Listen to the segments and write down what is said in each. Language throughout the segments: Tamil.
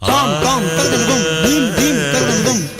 Tam tam tam tam dim dim tam tam tam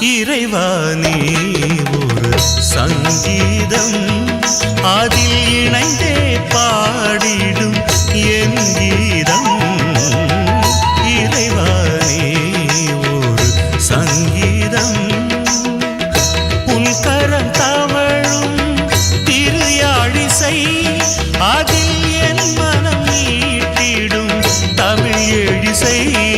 இறைவா நீ ஒரு சங்கீதம் அதில் இணைந்தே பாடிடும் என் கீதம். இறைவா நீ ஒரு சங்கீதம். உள்கரம் தவழும் திருயாழிசை அதில் என் மனம் நீட்டிடும் தமிழ் எழிசை.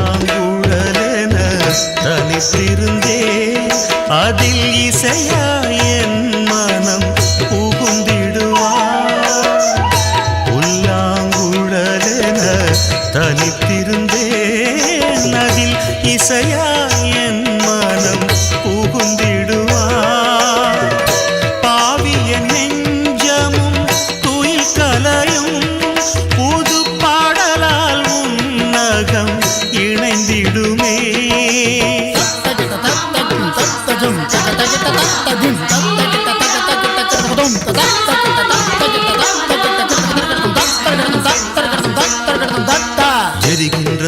புல்லாங்குழலென தனித்திருந்தே அதில் இசையா என் மனம் புகுந்திடுவார். புல்லாங்குழலென தனித்திருந்தே அதில் இசையா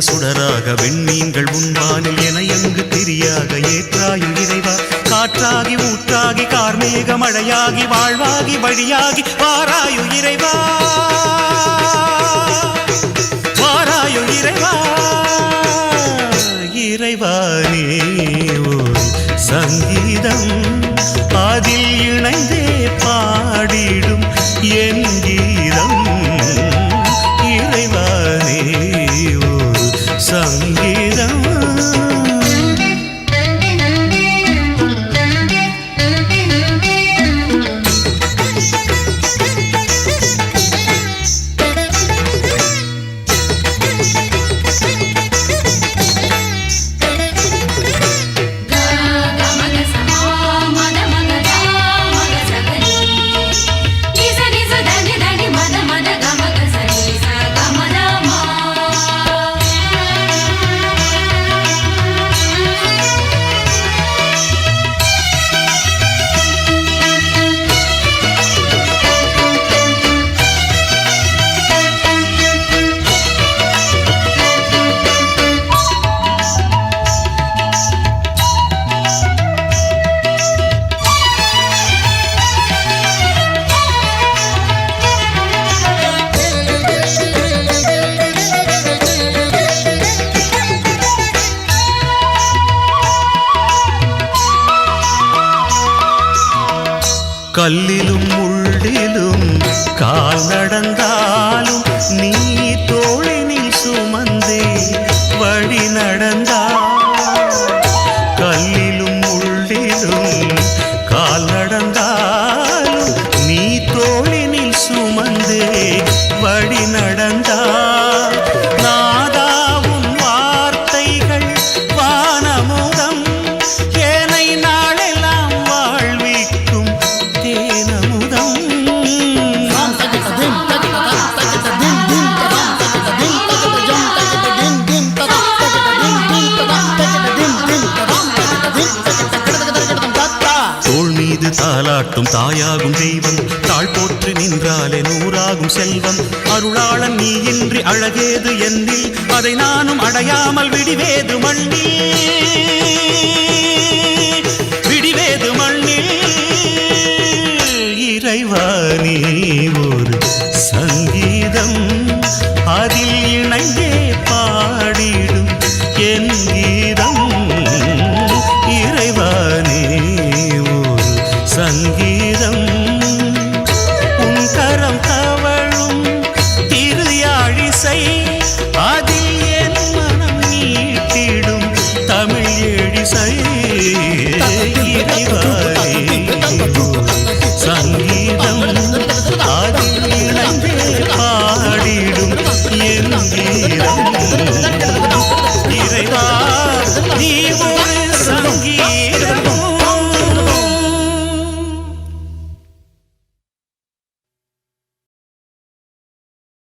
சுடராக வெண்ணீங்கள் உன்வானில் என எங்கு திரியாக ஏற்றாயு இறைவா. காற்றாகி ஊற்றாகி கார்மேக மழையாகி வாழ்வாகி வழியாகி வாராயு இறைவா. வாராயு இறைவா. இறைவானே நீ சங்கீதம் அதில் இணைந்தே கல்லிலும் முள்ளிலும் கால் நடந்தாலும் நீ தோளினில் சுமந்தே வழி நடந்தால். கல்லிலும் முள்ளிலும் கால் நடந்தாலும் நீ தோளினில் சுமந்தே வழி நடந்த மீது தாலாட்டும் தாயாகும் தெய்வம். தாழ் போற்று நின்றாலே நூறாகும் செல்வம். அருளாளன் நீ இன்றி அழகேது என்னில். அதை நானும் அடையாமல் விடிவேது மண்ணில்.